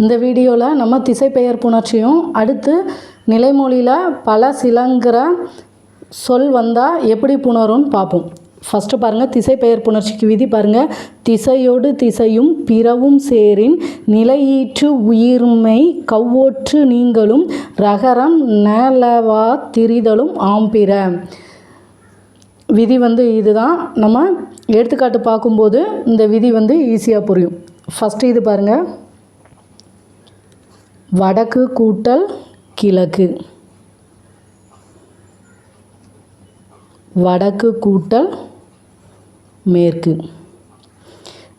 இந்த வீடியோவில் நம்ம திசைப்பெயர் புணர்ச்சியும் அடுத்து நிலைமொழியில் பல சிலங்கிற சொல் வந்தால் எப்படி புணரும்னு பார்ப்போம் ஃபஸ்ட்டு பாருங்கள் திசைப்பெயர் புணர்ச்சிக்கு விதி பாருங்கள் திசையோடு திசையும் பிறவும் சேரின் நிலையீற்று உயிர்மை கவ்வோற்று நீங்களும் ரகரம் நலவா திரிதலும் ஆம்பிற. விதி வந்து இதுதான். நம்ம எடுத்துக்காட்டு பார்க்கும்போது இந்த விதி வந்து ஈஸியாக புரியும். ஃபஸ்ட்டு இது பாருங்கள் வடக்கு கூட்டல் கிழக்கு. வடக்கு கூட்டல் மேற்கு.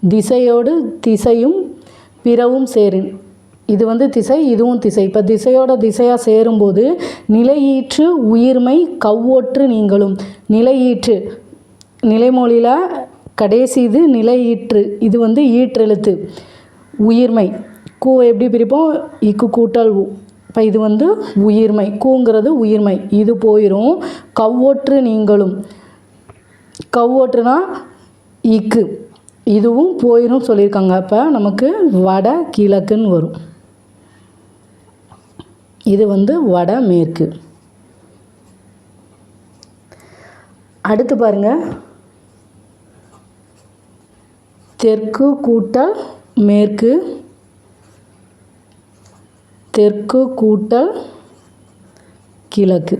திசையோடு திசையும் பிறவும் சேரும் இது வந்து திசை இதுவும் திசை. இப்போ திசையோட திசையாக சேரும்போது நிலையீற்று உயிர்மை கவ்வோற்று நீங்களும். நிலையீற்று நிலைமொழியில் கடைசி இது நிலையீற்று. இது வந்து ஈற்றெழுத்து. உயிர்மை. கூவை எப்படி பிரிப்போம்? இக்கு கூட்டல் உ. இப்போ இது வந்து உயிர்மை. கூங்கிறது உயிர்மை. இது போயிடும் கவ்வோற்று நீங்களும். கவ்வோற்றுனா இக்கு. இதுவும் போயிடும் சொல்லியிருக்காங்க. அப்போ நமக்கு வட கிழக்குன்னு வரும். இது வந்து வட மேற்கு. அடுத்து பாருங்க. தெற்கு கூட்டல் மேற்கு. தெற்கு கூட்டல் கிழக்கு.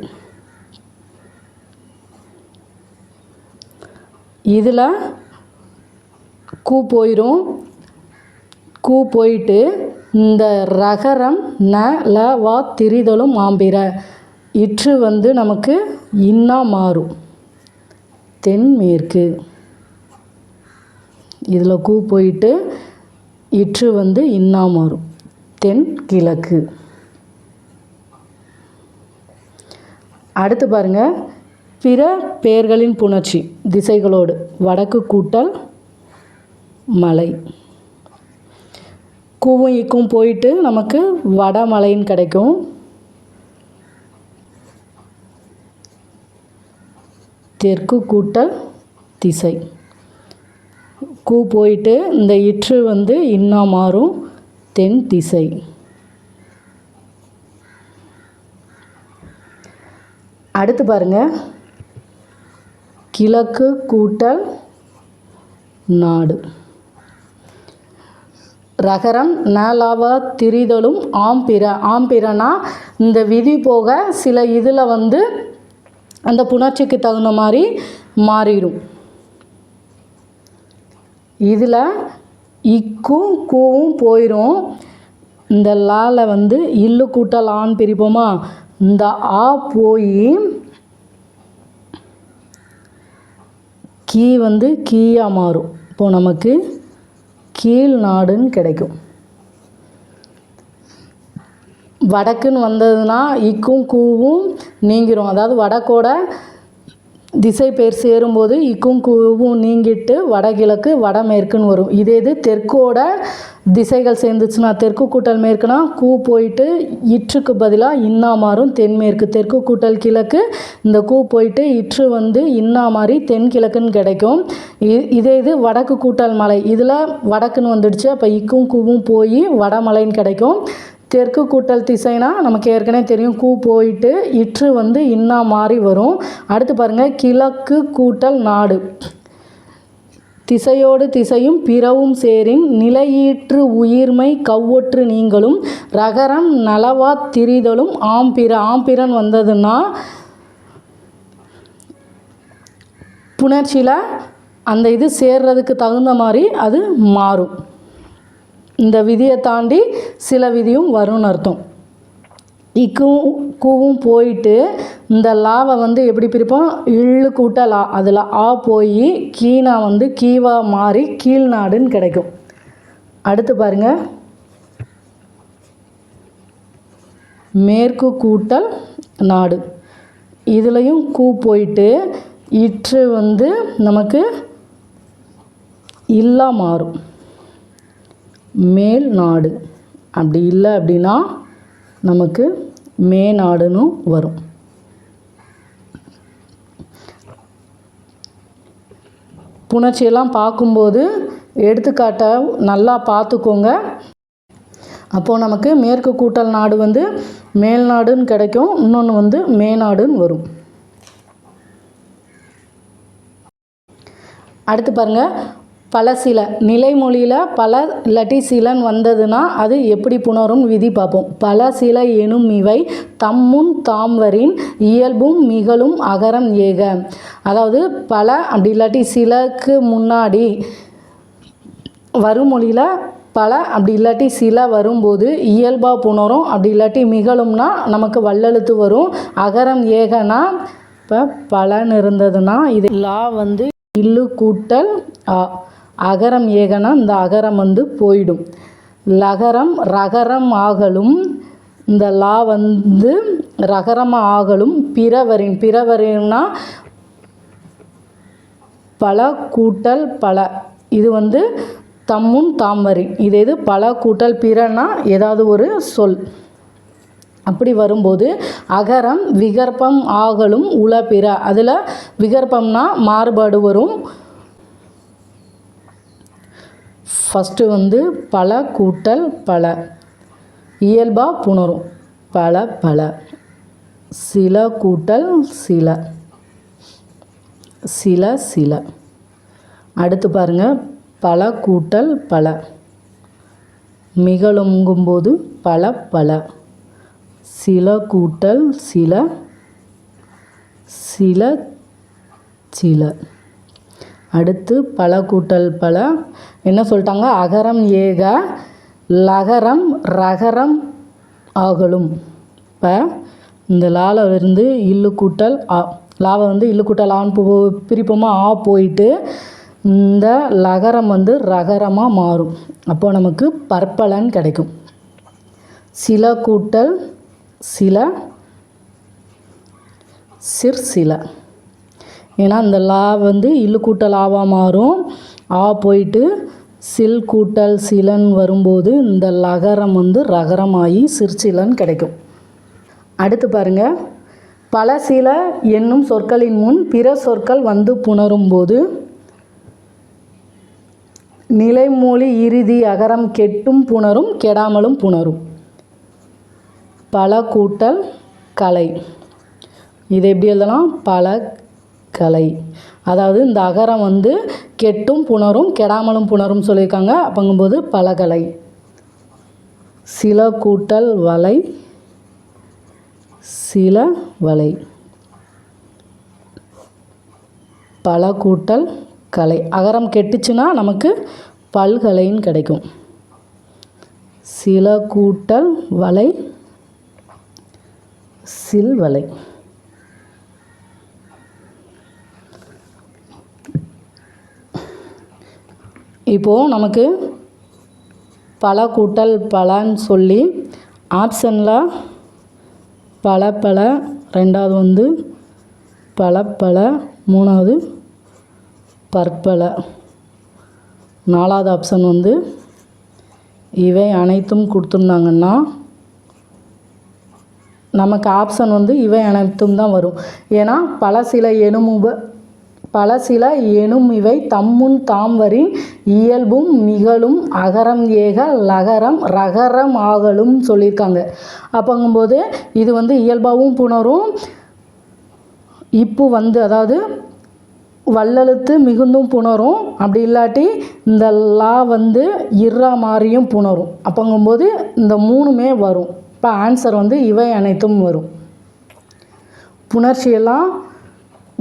இதில் கூ போயிடும் கூ போயிட்டு இந்த ரகரம் ந ல வா திரிதலும் மாம்பிர இற்று வந்து நமக்கு இன்னா மாறும். தென்மேற்கு இதில் கூ போயிட்டு இற்று வந்து இன்னா மாறும். தென் கிழக்கு. அடுத்து பாருங்க. பிற பெயர்களின் புணர்ச்சி திசைகளோடு. வடக்கு கூட்டல் மலை. கூவும் இக்கும் போயிட்டு நமக்கு வடமலைன்னு கிடைக்கும். தெற்கு கூட்டல் திசை. கூ போயிட்டு இந்த இற்று வந்து இன்னா மாறும். தென் திசை. அடுத்து பாருங்க. கிழக்கு கூட்டல் நாடு. ரகரம் நலாவா திரிதலும் ஆம்பிர ஆம்பிரனா இந்த விதி போக சில இதில் வந்து அந்த புணர்ச்சிக்கு தகுந்த மாதிரி மாறிடும். இதில் இக்கும் கூவும் போயிடும் இந்த லால வந்து இல்லு கூட்டல் ஆண் பிரிப்போமா? இந்த ஆ போய் கீ வந்து கீயாக மாறும். இப்போ நமக்கு கீழ் நாடுன்னு கிடைக்கும். வடக்குன்னு வந்ததுன்னா இக்கும் கூவும் நீங்கிரும். அதாவது வடக்கோட திசை பெயர் சேரும்போது இக்கும் கூவும் நீங்கிட்டு வடகிழக்கு வடமேற்குன்னு வரும். இதே இது தெற்கோட திசைகள் சேர்ந்துச்சுன்னா தெற்கு கூட்டல் மேற்குனா கூ போயிட்டு இற்றுக்கு பதிலாக இன்னா மாறும் தென்மேற்கு. தெற்கு கூட்டல் கிழக்கு இந்த கூ போயிட்டு இற்று வந்து இன்னா மாறி தென்கிழக்குன்னு கிடைக்கும். இ- இதே இது வடக்கு கூட்டல் மலை. இதில் வடக்குன்னு வந்துடுச்சு. அப்போ இக்கும் கூவும் போய் வடமலைன்னு கிடைக்கும். தெற்கு கூட்டல் திசைனா நமக்கு ஏற்கனவே தெரியும். கூ போயிட்டு இற்று வந்து இன்னா மாறி வரும். அடுத்து பாருங்கள் கிழக்கு கூட்டல் நாடு. திசையோடு திசையும் பிறவும் சேரின் நிலையீற்று உயிர்மை கவ்வொற்று நீங்களும் ரகரம் நலவா திரிதலும் ஆம்பிர ஆம்பிரன் வந்ததுன்னா புணர்ச்சியில் அந்த இது சேர்றதுக்கு தகுந்த மாதிரி அது மாறும். இந்த விதியை தாண்டி சில விதியும் வரும்னு அர்த்தம். இக்கும் கூவும் போயிட்டு இந்த லாவை வந்து எப்படி பிரிப்போம்? இள்ளு கூட்ட லா அதில் ஆ போய் கீனா வந்து கீவா மாறி கீழ்நாடுன்னு கிடைக்கும். அடுத்து பாருங்க. மேற்கு கூட்டல் நாடு. இதுலேயும் கூ போயிட்டு இற்று வந்து நமக்கு இல்லா மாறும். மேல் நாடு. அப்படி இல்லை அப்படின்னா நமக்கு மேநாடுன்னு வரும். புணர்ச்சியெல்லாம் பார்க்கும்போது எடுத்துக்காட்டை நல்லா பார்த்துக்கோங்க. அப்போது நமக்கு மேற்கு கூட்டல் நாடு வந்து மேல் நாடுன்னு கிடைக்கும். இன்னொன்று வந்து மேநாடுன்னு வரும். அடுத்து பாருங்கள் பல சில நிலைமொழியில் பல இல்லாட்டி சிலன் வந்ததுன்னா அது எப்படி புணரும் விதி பார்ப்போம். பல சில எனும் இவை தம்முன் தாம்வரின் இயல்பும் மிகழும் அகரம் ஏக. அதாவது பல அப்படி இல்லாட்டி சிலக்கு முன்னாடி வருமொழியில் பல அப்படி இல்லாட்டி சில வரும்போது இயல்பாக புணரும் அப்படி இல்லாட்டி மிகழும்னா நமக்கு வல்லெழுத்து வரும். அகரம் ஏகனா இப்போ பலன் இருந்ததுன்னா இது லா வந்து இல்லு கூட்டல் ஆ அகரம் ஏகனா இந்த அகரம் வந்து போயிடும். லகரம் ரகரம் ஆகலும் இந்த லா வந்து ரகரம் ஆகலும் பிறவரின் பிறவரின்னா பல கூட்டல் பல. இது வந்து தம்மும் தாமரி இது எது? பல கூட்டல் பிறனா ஏதாவது ஒரு சொல். அப்படி வரும்போது அகரம் விகற்பம் ஆகலும் உல பிற. அதில் விகற்பம்னா மாறுபாடு வரும் ஃபஸ்ட்டு வந்து பல கூட்டல் பல. இயல்பாக புணரும். பல பல. சில கூட்டல் சில. சில சில. அடுத்து பாருங்கள் பல கூட்டல் பல. மிகழுங்கும்போது பல பல. சில கூட்டல் சில. சில சில. அடுத்து பல கூட்டல் பல. என்ன சொல்லிட்டாங்க? அகரம் ஏக லகரம் ரகரம் ஆகலும். இப்போ இந்த லால இருந்து இல்லு கூட்டல் ஆ லாவை வந்து இல்லு கூட்டல் ஆன் போ பிரிப்போமா? ஆ போயிட்டு இந்த லகரம் வந்து ரகரமாக மாறும். அப்போ நமக்கு பற்பலன் கிடைக்கும். சில கூட்டல் சில சிற்சில. சில ஏன்னா அந்த லா வந்து இல்லு கூட்டல் ஆவாக மாறும். ஆ போயிட்டு சில் கூட்டல் சிலன் வரும்போது இந்த லகரம் வந்து ரகரமாகி சிற்சிலன் கிடைக்கும். அடுத்து பாருங்கள் பல சில என்னும் சொற்களின் முன் பிற சொற்கள் வந்து புணரும்போது நிலைமொழி இறுதி அகரம் கெட்டும் புணரும் கெடாமலும் புணரும். பல கூட்டல் கலை. இது எப்படி எழுதலாம்? பல கலை. அதாவது இந்த அகரம் வந்து கெட்டும் புணரும் கெடாமலும் புணரும் சொல்லியிருக்காங்க. அப்பங்கும்போது பலகலை. சில கூட்டல் வலை சில வலை பல கூட்டல் கலை. அகரம் கெட்டுச்சுன்னா நமக்கு பல்கலைன்னு கிடைக்கும். சில கூட்டல் வலை சில்வலை. இப்போது நமக்கு பல கூட்டல் பலன்னு சொல்லி ஆப்ஷனில் பல பல ரெண்டாவது வந்து பல பல மூணாவது பற்பல. நாலாவது ஆப்ஷன் வந்து இவை அனைத்தும் கொடுத்துருந்தாங்கன்னா நமக்கு ஆப்ஷன் வந்து இவை அனைத்தும் தான் வரும். ஏன்னா பல சில எனுமுப பல சில எனும் இவை தம்முன் தாம்வரின் இயல்பும் மிகழும் அகரம் ஏக லகரம் ரகரம் ஆகலும் சொல்லியிருக்காங்க. அப்போங்கும்போது இது வந்து இயல்பாகவும் புணரும். இப்பு வந்து அதாவது வல்லெழுத்து மிகுந்தும் புணரும். அப்படி இல்லாட்டி இந்த லா வந்து இர்ரா மாதிரியும் புணரும். அப்போங்கும்போது இந்த மூணுமே வரும். இப்போ ஆன்சர் வந்து இவை அனைத்தும் வரும். புணர்ச்சியெல்லாம்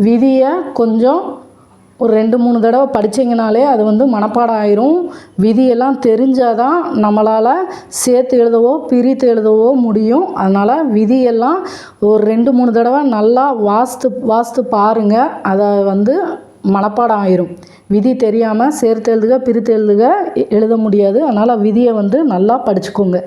விதியை கொஞ்சம் ஒரு ரெண்டு மூணு தடவை படித்தீங்கனாலே அது வந்து மனப்பாடம் ஆயிரும் விதியெல்லாம் தெரிஞ்சால் தான் நம்மளால் சேர்த்து எழுதவோ பிரித்து எழுதவோ முடியும். அதனால் விதியெல்லாம் ஒரு ரெண்டு மூணு தடவை நல்லா வாஸ்து வாஸ்து பாருங்கள் அதை வந்து மனப்பாடம் ஆயிரும் விதி தெரியாமல் சேர்த்து எழுதுக பிரித்து எழுதுக எழுத முடியாது. அதனால் விதியை வந்து நல்லா படிச்சுக்கோங்க.